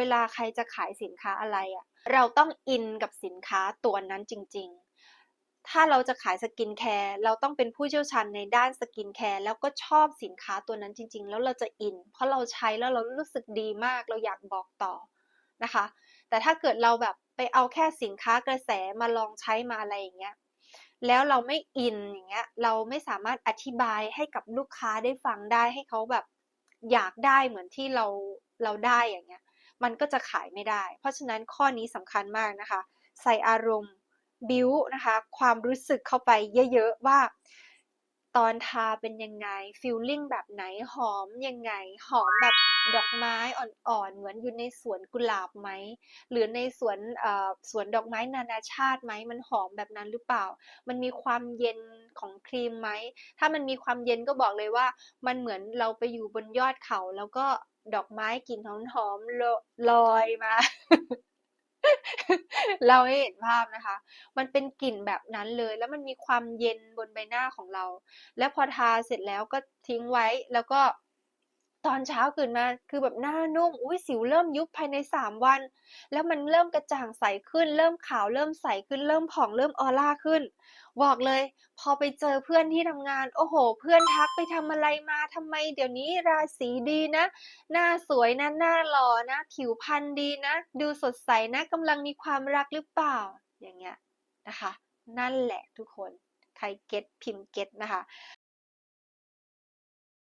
เวลาใครจะขายสินค้าอะไรอะเราต้องอินกับสินค้าตัวนั้นจริง ๆ ถ้าเราจะขายสกินแคร์เราต้องเป็นผู้เชี่ยวชาญในด้านสกินแคร์แล้วก็ชอบสินค้าตัวนั้นจริง ๆ แล้วเราจะอิน เพราะเราใช้แล้วเรารู้สึกดีมากเราอยากบอกต่อนะคะ แต่ถ้าเกิดเราแบบไปเอาแค่สินค้ากระแสมาลองใช้มาอะไรอย่างเงี้ยแล้วเราไม่อินอย่างเงี้ย เราไม่สามารถอธิบายให้กับลูกค้าได้ฟังได้ให้เขาแบบอยากได้เหมือนที่เราเราได้อย่างเงี้ย มันก็จะขายไม่ได้ เพราะฉะนั้นข้อนี้สำคัญมากนะคะ ใส่อารมณ์บิวนะคะความรู้สึกเข้าไปเยอะๆว่าตอนทาเป็นยังไงฟิลลิ่งแบบไหนหอมยังไง หอมแบบดอกไม้อ่อนๆ เหมือนอยู่ในสวนกุหลาบไหม หรือในสวนเอ่อสวนดอกไม้นานาชาติไหม มันหอมแบบนั้นหรือเปล่า มันมีความเย็นของครีมไหม ถ้ามันมีความเย็นก็บอกเลยว่า มันเหมือนเราไปอยู่บนยอดเขาแล้วก็ ดอกไม้กลิ่นหอมๆลลอยมา เราให้เห็นภาพนะคะ มันเป็นกลิ่นแบบนั้นเลย แล้วมันมีความเย็นบนใบหน้าของเรา แล้วพอทาเสร็จแล้วก็ทิ้งไว้แล้วก็ ตอนเช้าตื่นมาคือแบบหน้านุ่มอุ๊ยสิวเริ่มยุบภายใน3วัน แล้วมันเริ่มกระจ่างใสขึ้น เริ่มขาวเริ่มใสขึ้น เริ่มผ่องเริ่มออร่าขึ้น บอกเลย พอไปเจอเพื่อนที่ทำงาน โอ้โฮเพื่อนทักไปทำอะไรมาทำไม เดี๋ยวนี้ราศีดีนะ หน้าสวยนะหน้าหล่อนะ ผิวพรรณดีนะ ดูสดใสนะกำลังมีความรักหรือเปล่า อย่างเงี้ยนะคะ นั่นแหละทุกคนใครเก็ตพิมพ์เก็ตนะคะ